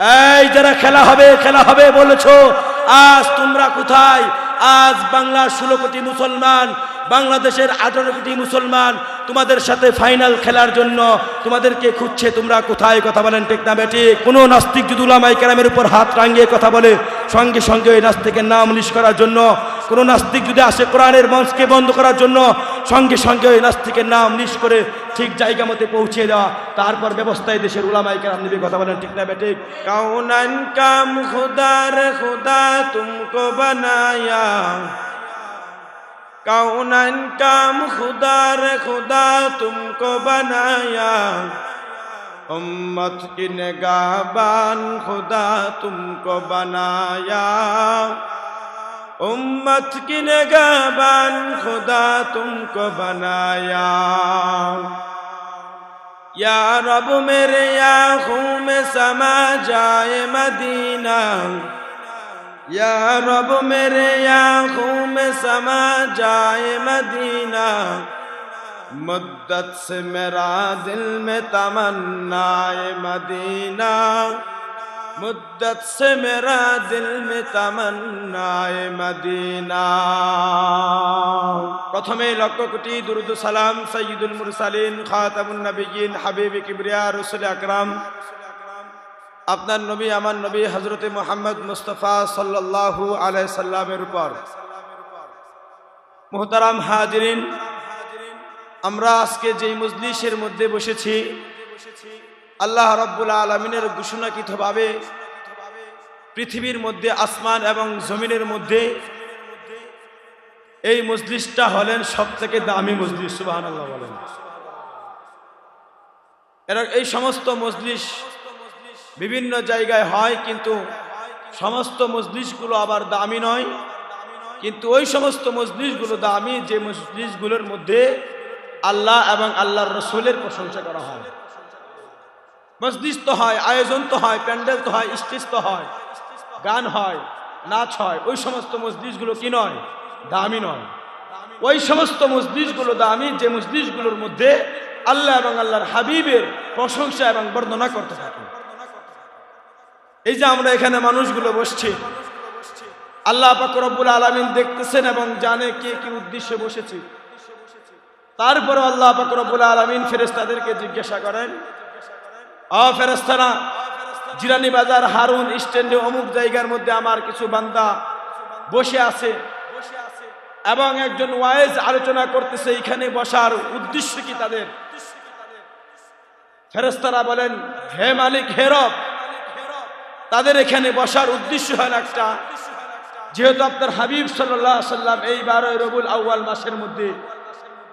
এই যারা খেলা হবে খেলা হবে বলেছ, আজ তোমরা কোথায়? আজ বাংলার ষোলো কোটি মুসলমান বাংলাদেশের আঠারো কোটি মুসলমান তোমাদের সাথে ফাইনাল খেলার জন্য তোমাদেরকে খুঁজছে, তোমরা কোথায়? কথা বলেন ঠিক না বেটি কোনো নাস্তিক যদি উলামাই কেরামের উপর হাত রাঙিয়ে কথা বলে, সঙ্গে সঙ্গে ওই নাস্তিকের নাম লিশ করার জন্য, কোনো নাস্তিক যদি আসে কোরআনের মঞ্চকে বন্ধ করার জন্য, সঙ্গে সঙ্গে ওই নাস্তিকের নাম লিশ করে ঠিক জায়গা মতে পৌঁছে দেওয়া, তারপর ব্যবস্থায় দেশের উলামাই কেরাম নিবে কথা বলেন ঠিক না বেটি কাম খুদার খুদা তুমক বানায়া کونن کام خدا ر خدا تم کو بنایا۔ امت کی نگاہبان خدا تم کو بنایا۔ امت کی نگاہبان خدا تم کو بنایا۔ یا رب میرے آنکھوں میں سما جائے مدینہ۔ या رب मेरे آنکھوں میں समा جائے مدینہ مدت سے میرا دل میں تمنا مدینہ مدت سے میرا دل میں تمنا مدینہ প্রথমে লক্ষ কোটি দুরুদ সালাম সৈয়দুল মুরসালিন খাতামুন নবীন হাবিব কিবরিয়া রসুল আকরাম আপনার নবী, আমার নবী হজরত মোহাম্মদ মুস্তফা সাল্লাল্লাহু আলাই সাল্লামের উপর। মোহতারাম হাজরিন, আমরা আজকে যেই মজলিসের মধ্যে বসেছি, আল্লাহ রব্বুল আলমিনের ঘোষণাকৃতভাবে পৃথিবীর মধ্যে, আসমান এবং জমিনের মধ্যে এই মজলিসটা হলেন সব থেকে দামি মজলিস আল্লাহ বলেন। এরা এই সমস্ত মজলিস বিভিন্ন জায়গায় হয়, কিন্তু সমস্ত মজলিশগুলো আবার দামি নয়। কিন্তু ওই সমস্ত মজলিসগুলো দামি, যে মজলিসগুলোর মধ্যে আল্লাহ এবং আল্লাহর রসুলের প্রশংসা করা হয়। মসজিদ তো হয়, আয়োজন তো হয়, প্যান্ডেল তো হয়, স্টেজ তো হয়, গান হয়, নাচ হয়, ওই সমস্ত মসজিদগুলো কি নয়? দামি নয়। ওই সমস্ত মসজিদগুলো দামি, যে মসজিদগুলোর মধ্যে আল্লাহ এবং আল্লাহর হাবিবের প্রশংসা এবং বর্ণনা করতে থাকে। এই যে আমরা এখানে মানুষগুলো বসছি, আল্লাহ পাক রব্বুল আলমিন দেখতেছেন এবং জানে কে কি উদ্দেশ্যে বসেছি। তারপরে আল্লাহ পাক রব্বুল আলমিন ফেরেস্তাদেরকে জিজ্ঞাসা করেন, অ জিরানি বাজার হারুন স্ট্যান্ডে অমুক জায়গার মধ্যে আমার কিছু বান্দা বসে আছে এবং একজন ওয়াইজ আলোচনা করতেছে, এখানে বসার উদ্দেশ্য কি তাদের? ফেরেস্তারা বলেন, হে মালিক হেরব তাদের এখানে বসার উদ্দেশ্য হয় একটা। যেহেতু আপনার হাবিব সাল্লাহ সাল্লাম এই বারোই রবুল আউ্য়াল মাসের মধ্যে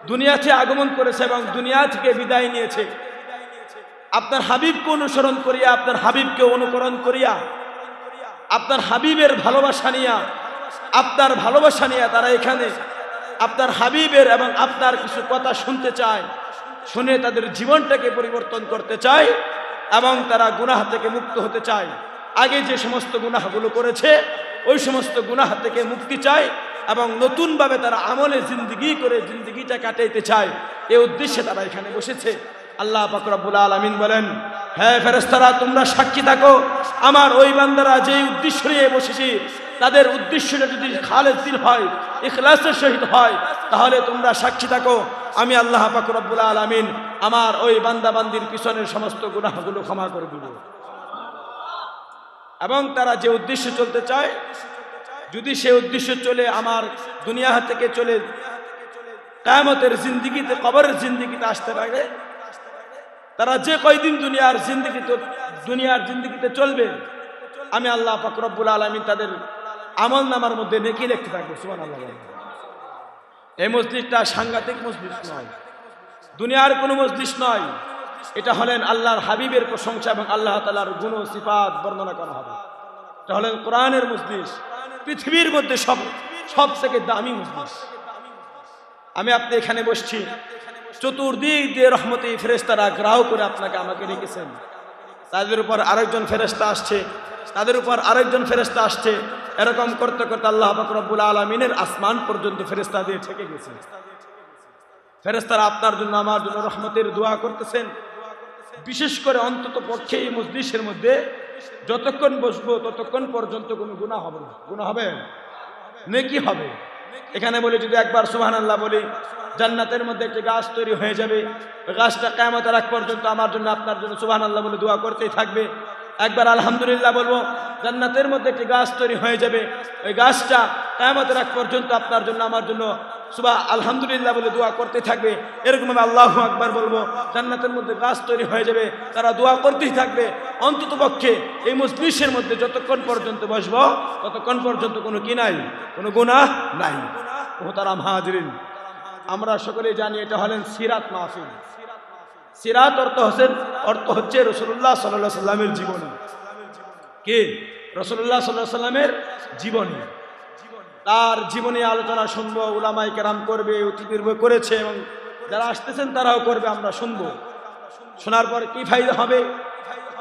দুনিয়াতে আগমন করেছে এবং দুনিয়া থেকে বিদায় নিয়েছে। আপনার হাবিবকে অনুসরণ করিয়া, আপনার হাবিবকে অনুকরণ করিয়া, আপনার হাবিবের ভালোবাসা নিয়া, আপনার ভালোবাসা নিয়া তারা এখানে আপনার হাবিবের এবং আপনার কিছু কথা শুনতে চায়, শুনে তাদের জীবনটাকে পরিবর্তন করতে চায় এবং তারা গুনাহ থেকে মুক্ত হতে চায়। আগে যে সমস্ত গুনাহগুলো করেছে, ওই সমস্ত গুনাহ থেকে মুক্তি চায় এবং নতুনভাবে তারা আমলে জিন্দগি করে জিন্দগিটা কাটাইতে চায়। এ উদ্দেশ্যে তারা এখানে বসেছে। আল্লাহ পাকরাবুল আলমিন বলেন হ্যাঁ ফেরেস্তারা তোমরা সাক্ষী থাকো। আমার ওই বান্দারা যে উদ্দেশ্য নিয়ে বসেছি, তাদের উদ্দেশ্যটা যদি খালেদ দিল হয়, ইখলাসের সহিত হয়, তাহলে তোমরা সাক্ষী থাকো। আমি আল্লাহ পাকরাবুল আলমিন আমার ওই বান্দা বান্দির পিছনের সমস্ত গুনাহগুলো ক্ষমা করে দিব। এবং তারা যে উদ্দেশ্যে চলতে চায়, যদি সে উদ্দেশ্য চলে আমার দুনিয়া থেকে চলে, কায়ামতের জিন্দিগিতে, কবরের জিন্দিগিতে আসতে পারে, তারা যে কয়দিন দুনিয়ার জিন্দিগিতে দুনিয়ার জিন্দিগিতে চলবে, আমি আল্লাহ ফকরবুল আলমী তাদের আমল নামার মধ্যে নেকি লিখতে থাকব সুমান আল্লাহ এই মসজিদটা সাংঘাতিক মসজিদ নয়। দুনিয়ার কোনো মসজিদ নয়। এটা হলেন আল্লাহর হাবিবের প্রশংসা এবং আল্লাহ তালার গুণ সিফাত বর্ণনা করা হবে। এটা হলেন কোরআনের মসজিদ পৃথিবীর মধ্যে সব সব থেকে দামি মসজিদ আমি আপনি এখানে বসছি, চতুর্দিক দিয়ে রহমতি ফেরেস্তারা গ্রাহ করে আপনাকে আমাকে রেখেছেন তাদের উপর আরেকজন ফেরেস্তা আসছে, তাদের উপর আরেকজন ফেরেস্তা আসছে। এরকম করতে করতে আল্লাহ রব্বুল আলমিনের আসমান পর্যন্ত ফেরেস্তা দিয়ে ঠেকে গেছে। ফেরেস্তারা আপনার জন্য, আমার জন্য রহমতের দোয়া করতেছেন। বিশেষ করে অন্তত পক্ষে এই মসজিদের মধ্যে যতক্ষণ বসবো ততক্ষণ পর্যন্ত কোনো গুণা হবে না। গুণা হবে? নেকি হবে? এখানে বলি, যদি একবার সুহান আল্লাহ বলি, জান্নাতের মধ্যে একটি গাছ তৈরি হয়ে যাবে। গাছটা কেমত রাখ পর্যন্ত আমার জন্য, আপনার জন্য সুহান আল্লাহ বলে দোয়া করতেই থাকবে। একবার আলহামদুলিল্লাহ বলব, জান্নাতের মধ্যে একটি গাছ তৈরি হয়ে যাবে। ওই গাছটা কেমতের আগ পর্যন্ত আপনার জন্য, আমার জন্য সুবাহ আলহামদুলিল্লাহ বলে দোয়া করতে থাকবে। এরকম আমি আল্লাহ আকবার বলব, জান্নাতের মধ্যে গাছ তৈরি হয়ে যাবে, তারা দোয়া করতেই থাকবে। অন্তত পক্ষে এই মজলিসের মধ্যে যতক্ষণ পর্যন্ত বসবো, ততক্ষণ পর্যন্ত কোনো কি নাই, কোনো গুনাহ নাই। তারা হাজরিন, আমরা সকলেই জানি এটা হলেন সিরাত মাহফিল। সিরাত অর্থ হোসেন অর্থ হচ্ছে রসুল্লাহ সাল্লাহ সাল্লামের জীবনী। কে? রসুল্লাহ সাল্লাহ সাল্লামের জীবনী। তার জীবনী আলোচনা শুনব উলামাই কেরাম করবে অতিথির্ব করেছে, এবং যারা আসতেছেন তারাও করবে, আমরা শুনব। শোনার পর কি ফায়দা হবে?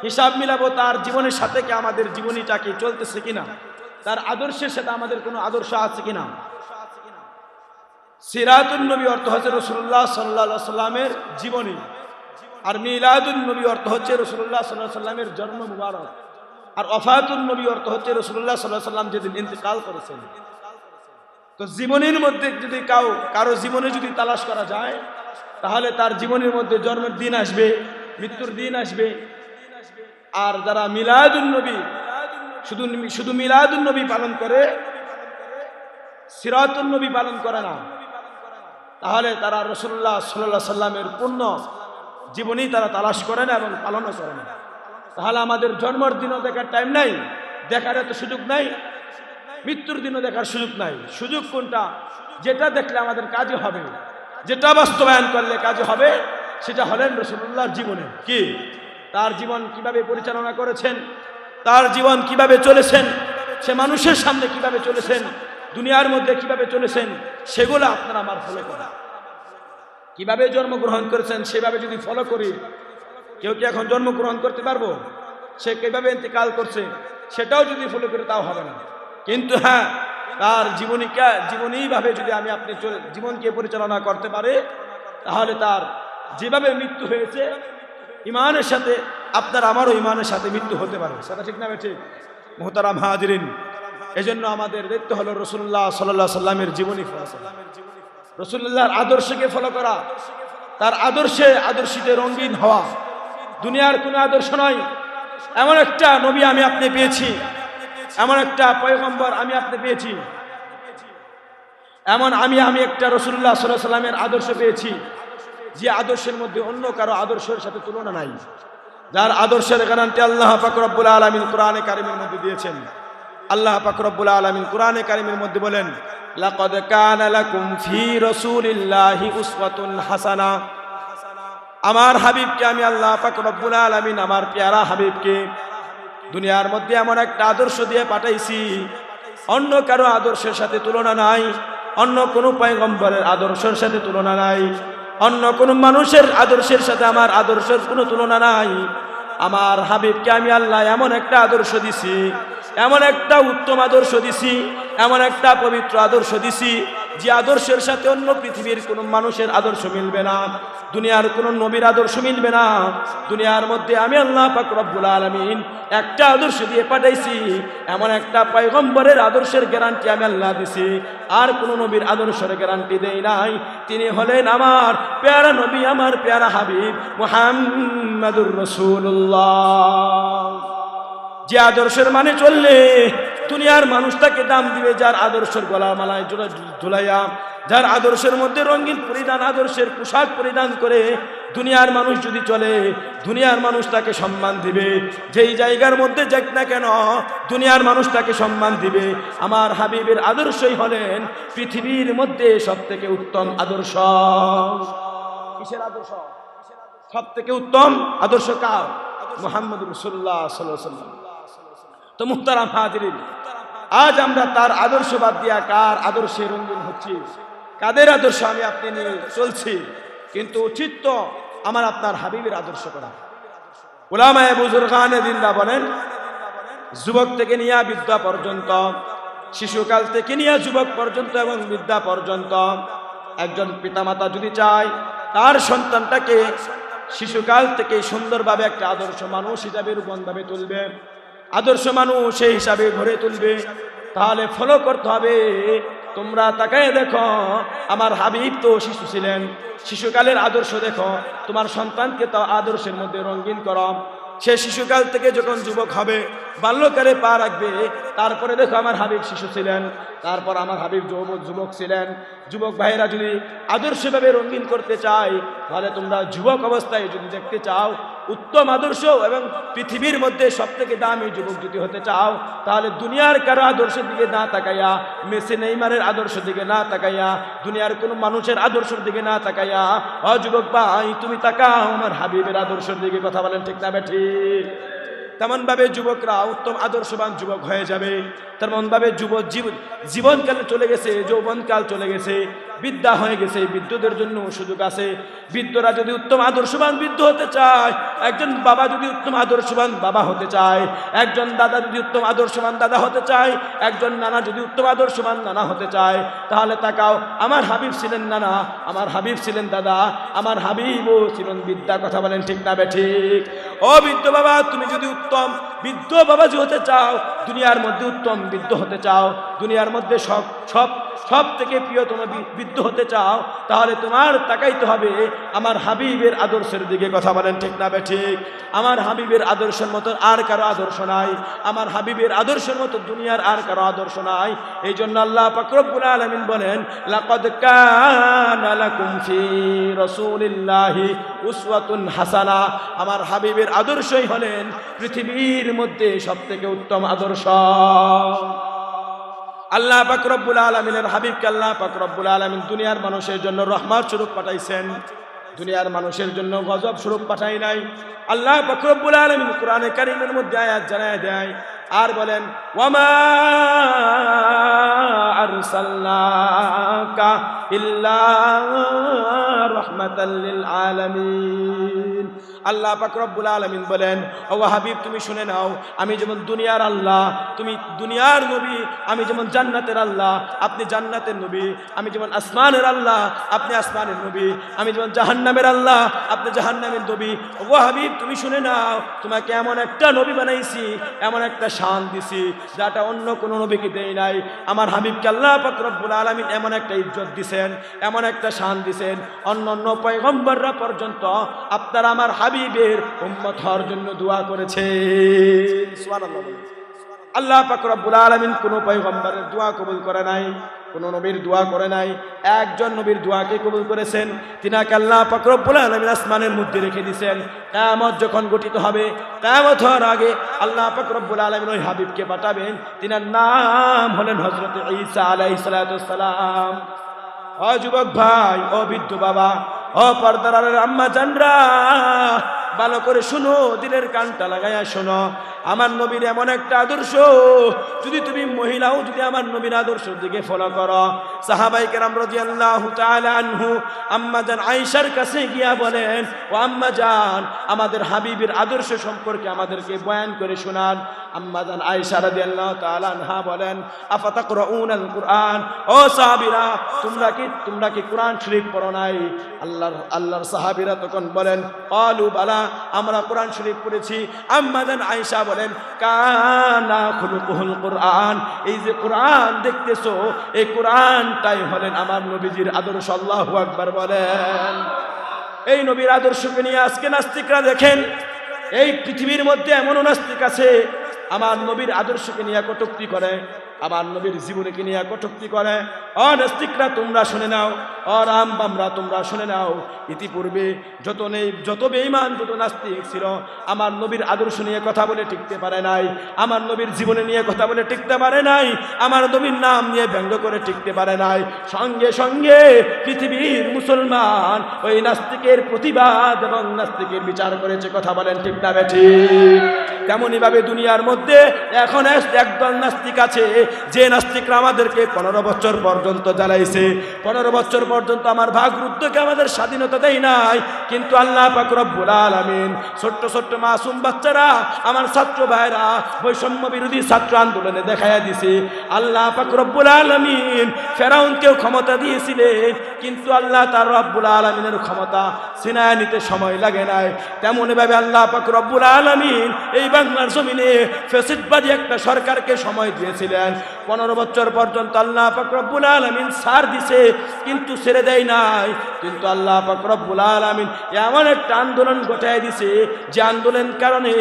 হিসাব মিলাবো তার জীবনের সাথে কি আমাদের জীবনীটা কি চলতেছে কিনা? তার আদর্শের সাথে আমাদের কোনো আদর্শ আছে কিনা? সিরাতুল নবী অর্থ হচ্ছে রসুল্লাহ সাল্লাহ সাল্লামের জীবনী। আর মিলাদুল নবী অর্থ হচ্ছে রসুল্লাহ সাল্লাহ সাল্লামের জন্ম মুবারক। আর অফায়াতুল নবী অর্থ হচ্ছে রসুল্লাহ সাল্লাহ সাল্লাম যেদিন ইন্তেকাল করেছেন। তো জীবনের মধ্যে যদি কাউ কারও জীবনে যদি তালাশ করা যায়, তাহলে তার জীবনের মধ্যে জন্মের দিন আসবে, মৃত্যুর দিন আসবে। আর যারা মিলাদুল নবী, শুধু শুধু মিলাদুল নবী পালন করে সিরাতুল নবী পালন করে না। তাহলে তারা রসুল্লাহ সাল্লাহ সাল্লামের পূর্ণ জীবনী তারা তালাশ করে না এবং পালনও করে না। তাহলে আমাদের জন্মর দিনও দেখার টাইম নাই দেখার এত সুযোগ নাই, মৃত্যুর দিনও দেখার সুযোগ নাই। সুযোগ কোনটা? যেটা দেখলে আমাদের কাজে হবে, যেটা বাস্তবায়ন করলে কাজে হবে, সেটা হলেন রসুল্লাহর জীবনে। কি? তার জীবন কীভাবে পরিচালনা করেছেন? তার জীবন কীভাবে চলেছেন? সে মানুষের সামনে কীভাবে চলেছেন? দুনিয়ার মধ্যে কীভাবে চলেছেন? সেগুলো আপনারা আমার ফলো করা কীভাবে জন্মগ্রহণ করেছেন সেভাবে যদি ফলো করি, কেউ কি এখন জন্মগ্রহণ করতে পারব? সে কীভাবে ইন্তেকাল করছে? সেটাও যদি ফলো করি, তাও হবে না। কিন্তু হ্যাঁ তার জীবনীকে জীবনীভাবে যদি আমি আপনি জীবনকে পরিচালনা করতে পারে, তাহলে তার যেভাবে মৃত্যু হয়েছে, ইমানের সাথে আপনার আমারও ইমানের সাথে মৃত্যু হতে পারে। সেটা ঠিক না ঠিক মোহতারাম হাজরিন, এজন্য আমাদের দেখতে হলো রসুল্লাহ সাল্লাহ সাল্লামের জীবনী ফলো করা রসুল্লাহর আদর্শকে ফলো করা, তার আদর্শে আদর্শিতে রঙিন হওয়া। দুনিয়ার কোনো আদর্শ নয়। এমন একটা নবী আমি আপনি পেয়েছি। এমন একটা পয়গম্বর আমি আপনি পেয়েছি। এমন আমি আমি একটা রসুল্লাহ সাল্লাহ সাল্লামের আদর্শ পেয়েছি। যে আদর্শের মধ্যে অন্য কারও আদর্শের সাথে তুলনা নাই। যার আদর্শের গ্যারান্টি আল্লাহ পাকরব্বুল আলমিন কোরআনে কারিমের মধ্যে দিয়েছেন। আল্লাহ পাকরব্বুল আলমিন কোরআনে কারিমের মধ্যে বলেন হাসানা। আমার হাবিবকে আমি আল্লাহ পাক রব্বুল আলামিন, আমার পেয়ারা হাবিবকে দুনিয়ার মধ্যে এমন একটা আদর্শ দিয়ে পাঠাইছি, অন্য কারও আদর্শের সাথে তুলনা নাই, অন্য কোনো পয়গম্বরের আদর্শের সাথে তুলনা নাই, অন্য কোনো মানুষের আদর্শের সাথে আমার আদর্শের কোনো তুলনা নাই। আমার হাবিবকে আমি আল্লাহ এমন একটা আদর্শ দিছি এমন একটা উত্তম আদর্শ দিছি, এমন একটা পবিত্র আদর্শ দিছি, যে আদর্শের সাথে অন্য পৃথিবীর কোনো মানুষের আদর্শ মিলবে না, দুনিয়ার কোনো নবীর আদর্শ মিলবে না, দুনিয়ার মধ্যে আমি আল্লাহ পাক রব্বুল আলমিন একটা আদর্শ দিয়ে পাঠাইছি, এমন একটা পয়গম্বরের আদর্শের গ্যারান্টি আমি আল্লাহ দিছি, আর কোনো নবীর আদর্শের গ্যারান্টি দেই নাই, তিনি হলেন আমার প্যারা নবী, আমার প্যারা হাবিব মুহাম্মাদুর রসুল্লাহ যে আদর্শের মানে চললে দুনিয়ার মানুষ তাকে দাম দিবে যার আদর্শের গলা মালায় ঝুলাইয়া, যার আদর্শের মধ্যে রঙিন পরিধান, আদর্শের পোশাক পরিধান করে দুনিয়ার মানুষ যদি চলে, দুনিয়ার মানুষ তাকে সম্মান দিবে। যেই জায়গার মধ্যে যাক না কেন, দুনিয়ার মানুষ তাকে সম্মান দিবে। আমার হাবিবের আদর্শই হলেন পৃথিবীর মধ্যে সব থেকে উত্তম আদর্শ। কিসের আদর্শ? সব থেকে উত্তম আদর্শ কার? মোহাম্মদ রসুল্লাহ সাল্লাম তো মুহতারাম হাজরিন, আজ আমরা তার আদর্শ বাদ দিয়া কার আদর্শে রঙ্গিন হচ্ছি? কাদের আদর্শ আমি আপনি নিয়ে চলছি? কিন্তু উচিত তো আমার আপনার হাবিবের আদর্শ করা। ওলামায় বুজুর খানে দিন্দা বলেন, যুবক থেকে নিয়ে বিদ্যা পর্যন্ত, শিশুকাল থেকে নিয়ে যুবক পর্যন্ত এবং বিদ্যা পর্যন্ত, একজন পিতামাতা যদি চায়, তার সন্তানটাকে শিশুকাল থেকে সুন্দরভাবে একটা আদর্শ মানুষ হিসাবে রূপনভাবে তুলবে। আদর্শ মানুষ সেই হিসাবে গড়ে তুলবে। তাহলে ফলো করতে হবে। তোমরা তাকায় দেখো, আমার হাবিব তো শিশু ছিলেন। শিশুকালের আদর্শ দেখো, তোমার সন্তানকে তো আদর্শের মধ্যে রঙিন করো। সে শিশুকাল থেকে যখন যুবক হবে, বাল্যকালে পা রাখবে। তারপরে দেখো আমার হাবিব শিশু ছিলেন। তারপর আমার হাবিব যুবক যুবক ছিলেন। যুবক ভাইরা যদি আদর্শভাবে রঙিন করতে চায়, তাহলে তোমরা যুবক অবস্থায় যদি দেখতে চাও উত্তম আদর্শ এবং পৃথিবীর মধ্যে সব থেকে দামি যুবক যদি হতে চাও, তাহলে দুনিয়ার কারও আদর্শের দিকে না তাকাইয়া, মেসি নেইমারের আদর্শ দিকে না তাকাইয়া, দুনিয়ার কোনো মানুষের আদর্শের দিকে না তাকাইয়া অযুবক যুবক ভাই, তুমি তাকাও, আমার হাবিবের আদর্শের দিকে কথা বলেন ঠিক না ঠিক তেমনভাবে যুবকরা উত্তম আদর্শবান যুবক হয়ে যাবে। তেমনভাবে যুব জীবন জীবনকালে চলে গেছে, যৌবনকাল চলে গেছে, বিদ্যা হয়ে গেছে, বিদ্যুতের জন্য সুযোগ আছে। বৃদ্ধরা যদি উত্তম আদর্শবান বৃদ্ধ হতে চায়, একজন বাবা যদি উত্তম আদর্শবান বাবা হতে চায়, একজন দাদা যদি উত্তম আদর্শবান দাদা হতে চায়, একজন নানা যদি উত্তম আদর্শবান নানা হতে চায়, তাহলে তাকাও, আমার হাবিব ছিলেন নানা, আমার হাবিব ছিলেন দাদা, আমার হাবিবও ছিলেন বিদ্যা কথা বলেন ঠিক না বে ঠিক। ও বৃদ্ধ বাবা তুমি যদি উত্তম বৃদ্ধ বাবাজি হতে চাও, দুনিয়ার মধ্যে উত্তম বৃদ্ধ হতে চাও, দুনিয়ার মধ্যে সব সব সব থেকে প্রিয় তোমার বৃদ্ধ হতে চাও, তাহলে তোমার তাকাইতে হবে, আমার হাবিবের আদর্শের দিকে কথা বলেন ঠিক না ঠিক? আমার হাবিবের আদর্শের মতো আর কারও আদর্শ নাই, আমার হাবিবের আদর্শের মতো দুনিয়ার আর কারও আদর্শ নাই এই জন্য আল্লাহ পাকরবুল আলমিন বলেন হাসানা, আমার হাবিবের আদর্শই হলেন পৃথিবীর মধ্যে সবথেকে উত্তম আদর্শ। আল্লাহ পাকরব্বুল আলমিনের হাবিবকে আল্লাহ পাকরব্বুল আলমিন দুনিয়ার মানুষের জন্য রহমার স্বরূপ পাঠাইছেন। দুনিয়ার মানুষের জন্য গজব স্বরূপ পাঠাই নাই। আল্লাহ পাকরব্বুল আলমিন কোরআনে কারিমের মধ্যে আয়াত জানায় দেয়। আর বলেন, ওয়ামা আরসালনাকা ইল্লা রাহমাতাল আল্লাহ পাক রব্বুল আলামিন বলেন, ও হাবিব, তুমি শুনে নাও, আমি যেমন দুনিয়ার আল্লাহ, তুমি দুনিয়ার নবী, আমি যেমন জান্নাতের আল্লাহ, আপনি জান্নাতের নবী, আমি যেমন আসমানের আল্লাহ, আপনি আসমানের নবী, আমি যেমন জাহান্নামের আল্লাহ, আপনি জাহান্নামের নবী, ও হাবিব, তুমি শুনে নাও, তোমাকে এমন একটা নবী বানাইছি, এমন একটা শান দিছি, যাটা অন্য কোনো নবীকে দেই নাই। আমার হাবিবকে আল্লাহ পাক রব্বুল আলামিন এমন একটা ইজ্জত দিছেন, এমন একটা শান দিছেন। অন্য অন্য পয়গম্বররা পর্যন্ত আপনারা আমার হাবিবের উম্মত হওয়ার জন্য দোয়া করেছে। আল্লাহ পাক রব্বুল আলামিন কোনো পয়গম্বরের দোয়া কবুল করে নাই, কোনো নবীর দোয়া করে নাই। একজন নবীর দোয়াকে কবুল করেছেন? তিনাকে আল্লাহ পাক রব্বুল আলামিন আসমানের মধ্যে রেখে দিয়েছেন। কিয়ামত যখন গঠিত হবে, কিয়ামত হওয়ার আগে আল্লাহ পাক রব্বুল আলামিন ওই হাবিবকে পাঠাবেন। তিনার নাম হলেন হজরত ঈসা সালাতু সালাম। ও যুবক ভাই, ও বৃদ্ধ বাবা ও পর্দার আম্মা জানরা ভালো করে শুনো দিনের কানটা লাগাইয়া শোনো। আমার নবীর এমন একটা আদর্শ, যদি তুমি মহিলাও যদি আমার নবীর আদর্শ দিকে ফলো করো। সাহাবাই কেরাম রাজি আল্লাহ আনহু আম্মা জান আয়েশার কাছে গিয়া বলেন, ও আম্মা জান, আমাদের হাবিবের আদর্শ সম্পর্কে আমাদেরকে বয়ান করে শোনান। আম্মা জান আয়েশা রাজি আল্লাহ আনহা বলেন আফাতাকরাউন আল কুরআন? ও সাহাবীরা, তোমরা কি তোমরা কি কোরআন শরীফ পড়ো নাই? আল্লাহর আল্লাহর সাহাবীরা তখন বলেন, কালু বালা আমরা কোরআন শরীফ পড়েছি। আম্মা জান আয়েশা বলেন, কানা খুলুকুহুল কোরআন। এই যে কোরআন দেখতেছো, এই কোরআনটাই হলেন আমার নবীজির আদর্শ, আল্লাহু আকবার বলেন। এই নবীর আদর্শকে নিয়ে আজকে নাস্তিকরা দেখেন, এই পৃথিবীর মধ্যে এমনও নাস্তিক আছে, আমার নবীর আদর্শকে নিয়ে কটুক্তি করে। আমার নবীর জীবনীকে নিয়ে কটুক্তি করে। অনাস্তিকরা তোমরা শুনে নাও অ রাম বামরা তোমরা শুনে নাও। ইতিপূর্বে যত নেই, যত বেঈমান, যত নাস্তিক ছিল, আমার নবীর আদর্শ নিয়ে কথা বলে টিকতে পারে নাই, আমার নবীর জীবনে নিয়ে কথা বলে টিকতে পারে নাই, আমার নবীর নাম নিয়ে ব্যঙ্গ করে টিকতে পারে নাই। সঙ্গে সঙ্গে পৃথিবীর মুসলমান ওই নাস্তিকের প্রতিবাদ এবং নাস্তিকের বিচার করেছে, কথা বলেন ঠিক না বেঠি তেমনই ভাবে দুনিয়ার মধ্যে এখন একদল নাস্তিক আছে। যে নাস্তিকরা আমাদেরকে পনেরো বছর পর্যন্ত জ্বালাইছে। পনেরো বছর পর্যন্ত আমার ভাগ রুদ্ধকে আমাদের স্বাধীনতা দেয় নাই। কিন্তু আল্লাহ পাক রব্বুল আলামিন, ছোট্ট ছোট্ট মাসুম বাচ্চারা, আমার ছাত্র ভাইরা, বৈষম্য বিরোধী ছাত্র আন্দোলনে দেখাইয়া দিছে। আল্লাহ পাক রব্বুল আলামিন ফেরাউনকেও ক্ষমতা দিয়েছিলেন, কিন্তু আল্লাহ তার রব্বুল আলমিনের ক্ষমতা সিনায় নিতে সময় লাগে নাই। তেমন ভাবে আল্লাহ পাক রব্বুল আলমিন এই বাংলার জমিনে ফেসিদবাদী একটা সরকারকে সময় দিয়েছিলেন। পনেরো বছর পর্যন্ত আল্লাহ পাক রব্বুল আলমিন সার দিছে, কিন্তু ছেড়ে দেয় নাই। কিন্তু আল্লাহ পাক রব্বুল আলমিন এমন একটা আন্দোলন ঘটায় দিছে, যে আন্দোলন কারণে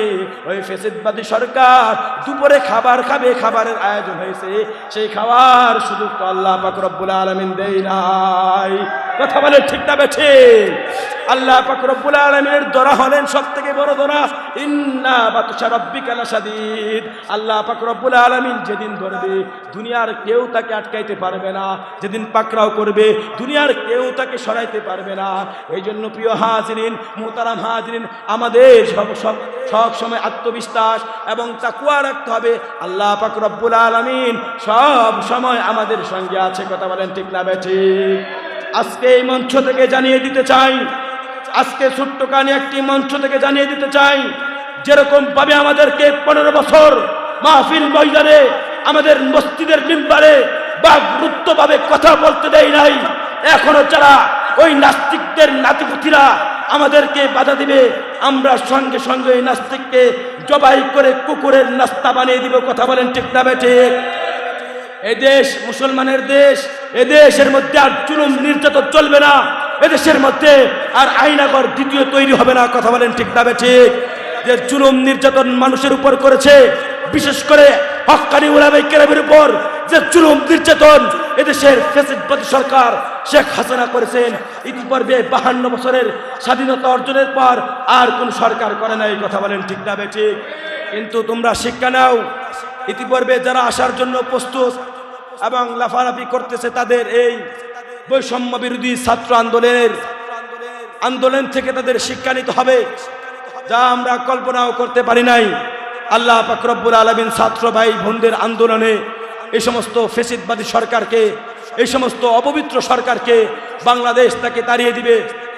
ওই ফেসিদবাদী সরকার দুপুরে খাবার খাবে, খাবারের আয়োজন হয়েছে। সেই খাবার শুধু তো আল্লাহ পাক রব্বুল আলমিন দেয় নাই। কথা বলে ঠিক না বেঠে আল্লাহ পাক রব্বুল আলমিনের দরা হলেন সব থেকে বড় দরা। ইন্না বাতুষা রব্বিকা লাশাদীদ। আল্লাহ পাকরব্দুল আলমিন যেদিন ধরবে, দুনিয়ার কেউ তাকে আটকাইতে পারবে না। যেদিন পাকরাও করবে, দুনিয়ার কেউ তাকে সরাইতে পারবে না। এই জন্য প্রিয় হাজরিন, মোহতারাম হাজরিন, আমাদের সব সব সব সময় আত্মবিশ্বাস এবং তাকুয়া রাখতে হবে। আল্লাহ পাক আলমিন সব সময় আমাদের সঙ্গে আছে। কথা বলেন ঠিক না ঠিক? আজকে এই মঞ্চ থেকে জানিয়ে দিতে চাই, আজকে ছোট্ট কানে একটি মঞ্চ থেকে জানিয়ে দিতে চাই, যেরকম ভাবে আমাদেরকে পনেরো বছর মাহফিল ময়দানে আমাদের মসজিদের মিম্বারে গুরুত্বভাবে কথা বলতে দেয় নাই, এখনও যারা ওই নাস্তিকদের নাতিপুতিরা আমাদেরকে বাধা দিবে, আমরা সঙ্গে সঙ্গে ওই নাস্তিককে জবাই করে কুকুরের নাস্তা বানিয়ে দিব, কথা বলেন ঠিক না ঠিক? এ দেশ, মুসলমানের দেশ এ দেশের মধ্যে আর চুলুম নির্যাতন চলবে না। এদেশের মধ্যে আর আইনাগর দ্বিতীয় তৈরি হবে না, কথা বলেন ঠিক না ঠিক যে জুলুম নির্যাতন মানুষের উপর করেছে, বিশেষ করে হকানি উলামাই কেরামের উপর, যে চুলুম নির্যাতন এদেশের ফেসিদবাদী সরকার শেখ হাসিনা করেছেন, ইতিপূর্বে বাহান্ন বছরের স্বাধীনতা অর্জনের পর আর কোন সরকার করে নাই, কথা বলেন ঠিক না ঠিক কিন্তু তোমরা শিক্ষা নাও, ইতিপূর্বে যারা আসার জন্য প্রস্তুত এবং লাফালাফি করতেছে তাদের এই বৈষম্য বিরোধী ছাত্র আন্দোলনের। আন্দোলন থেকে তাদের শিক্ষা নিতে হবে, যা আমরা কল্পনাও করতে পারি নাই। আল্লাহ পাকরব্বুল আলমিন ছাত্র ভাই বোনদের আন্দোলনে এই সমস্ত ফেসিদবাদী সরকারকে, এই সমস্ত অপবিত্র সরকারকে বাংলাদেশ তাকে তাড়িয়ে দিবে,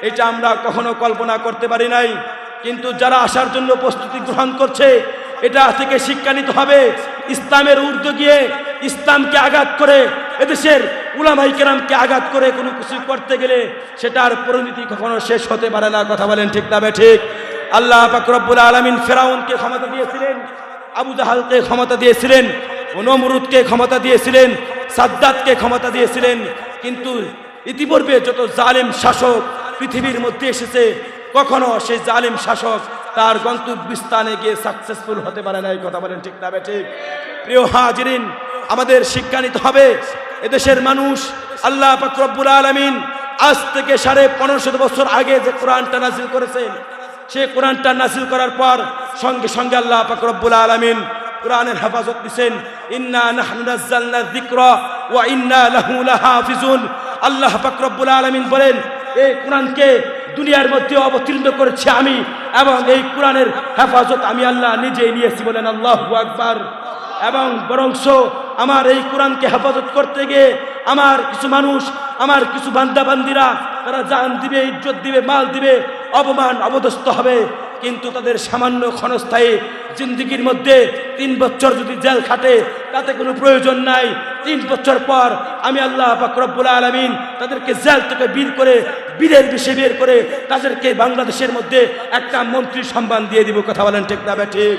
এটা আমরা কখনো কল্পনা করতে পারি নাই। কিন্তু যারা আসার জন্য প্রস্তুতি গ্রহণ করছে, এটা থেকে শিক্ষা নিতে হবে। ইসলামের ঊর্ধ্ব গিয়ে ইসলামকে আঘাত করে, এদেশের উলামাই কেরামকে আঘাত করে কোনো কিছু করতে গেলে সেটার পরিণতি কখনো শেষ হতে পারে না, কথা বলেন ঠিক না ঠিক? আল্লাহ পাকরব্বুল আলমিন ফেরাউনকে ক্ষমতা দিয়েছিলেন, আবু জাহালকে ক্ষমতা দিয়েছিলেন, নমরুদকে ক্ষমতা দিয়েছিলেন, সাদ্দাতকে ক্ষমতা দিয়েছিলেন, কিন্তু ইতিপূর্বে যত জালেম শাসক পৃথিবীর মধ্যে এসেছে, কখনো সেই জালেম শাসক তার গন্তব্যস্থানে গিয়ে সাকসেসফুল হতে পারে না এই কথা বলেন ঠিক না ঠিক? প্রিয় হাজিরিন আমাদের শিক্ষা নিতে হবে। এদেশের মানুষ, আল্লাহ পাকরব্বুল আলমিন আজ থেকে সাড়ে পনেরোশো বছর আগে যে কোরআনটা নাজিল করেছেন, সে কোরআনটা নাজিল করার পর সঙ্গে সঙ্গে আল্লাহ পাকরব্বুল আলমিন কোরআনের হেফাজত দিচ্ছেন ওয়া আল্লাহ পাক রব্বুল আলামিন বলেন, এই কোরআনকে দুনিয়ার মধ্যে অবতীর্ণ করেছি আমি এবং এই কোরআনের হেফাজত আমি আল্লাহ নিজেই নিয়েছি বলেন আল্লাহু আকবার। এবং বরংস আমার এই কোরআনকে হেফাজত করতে গিয়ে আমার কিছু মানুষ, আমার কিছু বান্দাবান্দিরা, তারা জান দিবে, ইজ্জত দিবে, মাল দিবে, অপমান অবদস্ত হবে। কিন্তু তাদের সামান্য ক্ষণস্থায়ী জিন্দিগির মধ্যে তিন বছর যদি জেল খাটে, তাতে কোনো প্রয়োজন নাই। তিন বছর পর আমি আল্লাহ বাকরবুল আলমিন তাদেরকে জেল থেকে বীর করে, বীরের বিষে বের করে তাদেরকে বাংলাদেশের মধ্যে একটা মন্ত্রী সম্মান দিয়ে দিব। কথা বলেন ঠিক না ঠিক?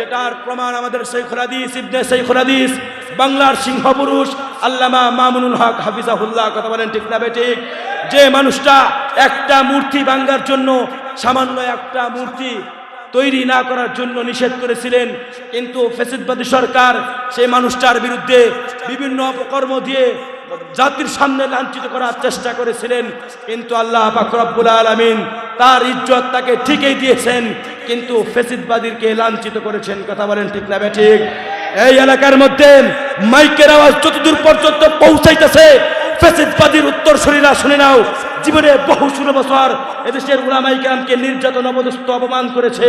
যেটার প্রমাণ আমাদের শেখুল হাদিস, ইবনে শেখুল হাদিস, বাংলার সিংহপুরুষ আল্লামা মামুনুল হক হাফিজাহুল্লাহ, কথা বলেন ঠিক না ঠিক। যে মানুষটা একটা মূর্তি ভাঙ্গার জন্য, সামান্য একটা মূর্তি তৈরি না করার জন্য নিষেধ করেছিলেন, কিন্তু ফেসিদবাদী সরকার সেই মানুষটার বিরুদ্ধে বিভিন্ন অপকর্ম দিয়ে জাতির সামনে লাঞ্ছিত করার চেষ্টা করেছিলেন, কিন্তু আল্লাহ পাকরব্বুল আলমিন তার ইজ্জত তাকে ঠিকই দিয়েছেন। কিন্তু ফেসিদবাদীরকে লাঞ্ছিত করেছেন। কথা বলেন ঠিক না ঠিক? এই এলাকার মধ্যে মাইকের আওয়াজ যতদূর পর্যন্ত পৌঁছাইতেছে, ফেসিদবাদীর উত্তর শরীরা শুনে নাও। জীবনে বহু ষোলো বছর এদেশের উলামাই কেরামকে নির্যাতন অবদস্ত অপমান করেছে।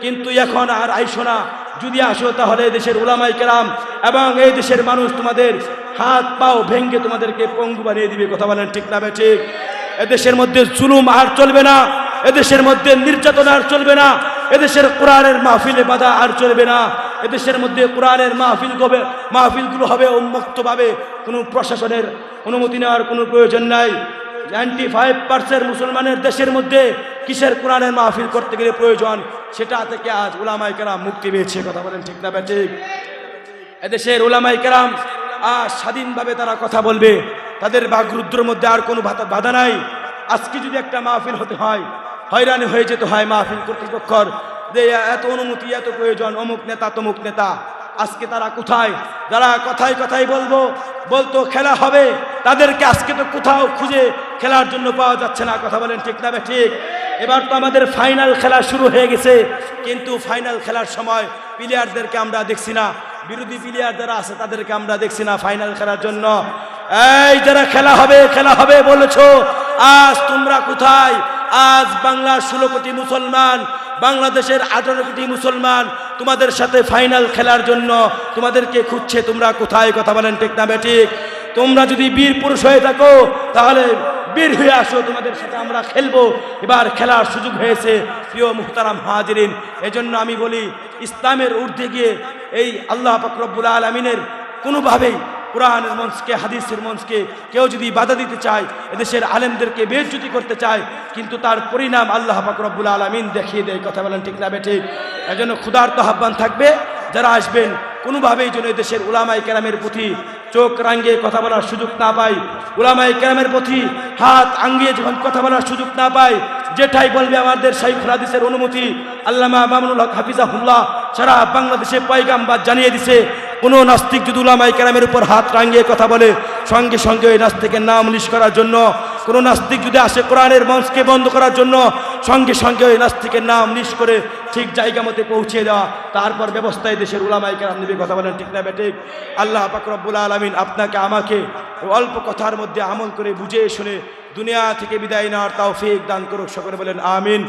কিন্তু এখন আর আইসো না। যদি আসো তাহলে দেশের উলামাই কেরাম এবং এই দেশের মানুষ তোমাদের হাত, পাও ভেঙ্গে তোমাদেরকে পঙ্গু বানিয়ে দিবে। কথা বলেন ঠিক না ঠিক? এদেশের মধ্যে জুলুম আর চলবে না। এদেশের মধ্যে নির্যাতন আর চলবে না। এদেশের কোরআনের মাহফিলে বাধা আর চলবে না। এদেশের মধ্যে কোরআনের মাহফিল হবে মাহফিলগুলো হবে উন্মুক্তভাবে। কোনো প্রশাসনের অনুমতি নেওয়ার কোনো প্রয়োজন নাই। নাইনটি ফাইভ পার্সেন্ট মুসলমানের দেশের মধ্যে কিসের কোরআনের মাহফিল করতে গেলে প্রয়োজন? সেটা থেকে আজ ওলামাই কেরাম মুক্তি পেয়েছে। কথা বলেন ঠিক না ঠিক এদেশের ওলামাই কেরাম আজ স্বাধীনভাবে তারা কথা বলবে। তাদের বাগরুদ্রের মধ্যে আর কোনো বাধা নাই। আজকে যদি একটা মাহফিল হতে হয় হয়রানি হয়ে যেতে, হয় মাহফিল কর্তৃপক্ষর। যে এত অনুমতি, এত প্রয়োজন, অমুক নেতা, তমুক নেতা। আজকে তারা কোথায়? যারা কথায় কথায় বলব, বলতো খেলা হবে, তাদেরকে আজকে তো কোথাও খুঁজে খেলার জন্য পাওয়া যাচ্ছে না। কথা বলেন ঠিক না ঠিক এবার তো আমাদের ফাইনাল খেলা শুরু হয়ে গেছে। কিন্তু ফাইনাল খেলার সময় প্লেয়ারদেরকে আমরা দেখছি না। বিরোধী প্লেয়ার যারা আছে, তাদেরকে আমরা দেখছি না ফাইনাল খেলার জন্য। এই যারা খেলা হবে খেলা হবে বলেছ, আজ তোমরা কোথায়? আজ বাংলার ষোলো কোটি মুসলমান, বাংলাদেশের আঠারো কোটি মুসলমান তোমাদের সাথে ফাইনাল খেলার জন্য তোমাদেরকে খুঁজছে, তোমরা কোথায় কথা বলেন ঠিক না বেঠিক তোমরা যদি বীর পুরুষ হয়ে থাকো, তাহলে বীর হয়ে আসো, তোমাদের সাথে আমরা খেলব। এবার খেলার সুযোগ হয়েছে, প্রিয় মুহতারাম হাজিরিন, এজন্য আমি বলি, ইসলামের ঊর্ধ্বে গিয়ে এই আল্লাহ পাকরব্বুল আলমিনের কোনোভাবেই কোরআনের মঞ্চকে, হাদিসের মঞ্চকে কেউ যদি বাধা দিতে চায়, এদেশের আলেমদেরকে বেজ্জুতি করতে চায়, কিন্তু তার পরিণাম আল্লাহ পাকরব্বুল আলমিন দেখিয়ে দেয়, কথা বলেন ঠিক না ঠিক? এজন্য ক্ষুধার্ত আহ্বান থাকবে, যারা আসবেন, কোনোভাবেই যেন দেশের উলামাই কেরামের প্রতি চোখ রাঙ্গিয়ে কথা বলার সুযোগ না পাই উলামাই কেরামের প্রতি হাত আঙ্গিয়ে যখন কথা বলার সুযোগ না পাই যেটাই বলবে আমাদের শাইখ হাদিসের অনুমতি, আল্লামা মামুনুল হক হাফিজাহুল্লাহ সারা বাংলাদেশে পয়গাম্বাদ জানিয়ে দিছে কোনো নাস্তিক যদি উলামাই কেরামের উপর হাত রাঙ্গিয়ে কথা বলে, সঙ্গে সঙ্গে ওই নাস্তিকের নাম লিশ করার জন্য, কোনো নাস্তিক যদি আসে কোরআনের মঞ্চকে বন্ধ করার জন্য, সঙ্গে সঙ্গে ওই নাস্তিকের নাম লিশ করে ঠিক জায়গা মতে পৌঁছে দেওয়া, তারপর ব্যবস্থায় দেশের উলামাই কেরাম নিবে কথা বলেন ঠিক না বেঠিক আল্লাহ পাকরব্বুল আলমিন আপনাকে, আমাকে অল্প কথার মধ্যে আমল করে বুঝে শুনে দুনিয়া থেকে বিদায় নেওয়ার তাও ফেক দান করুক, সকলে বলেন আমিন।